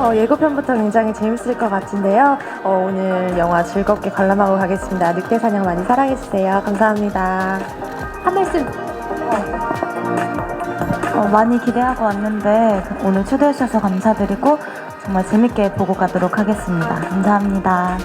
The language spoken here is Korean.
어, 예고편부터 굉장히 재밌을 것 같은데요. 어, 오늘 영화 즐겁게 관람하고 가겠습니다. 늑대 사냥 많이 사랑해주세요. 감사합니다. 한 말씀 어, 많이 기대하고 왔는데 오늘 초대해 주셔서 감사드리고 정말 재밌게 보고 가도록 하겠습니다. 감사합니다.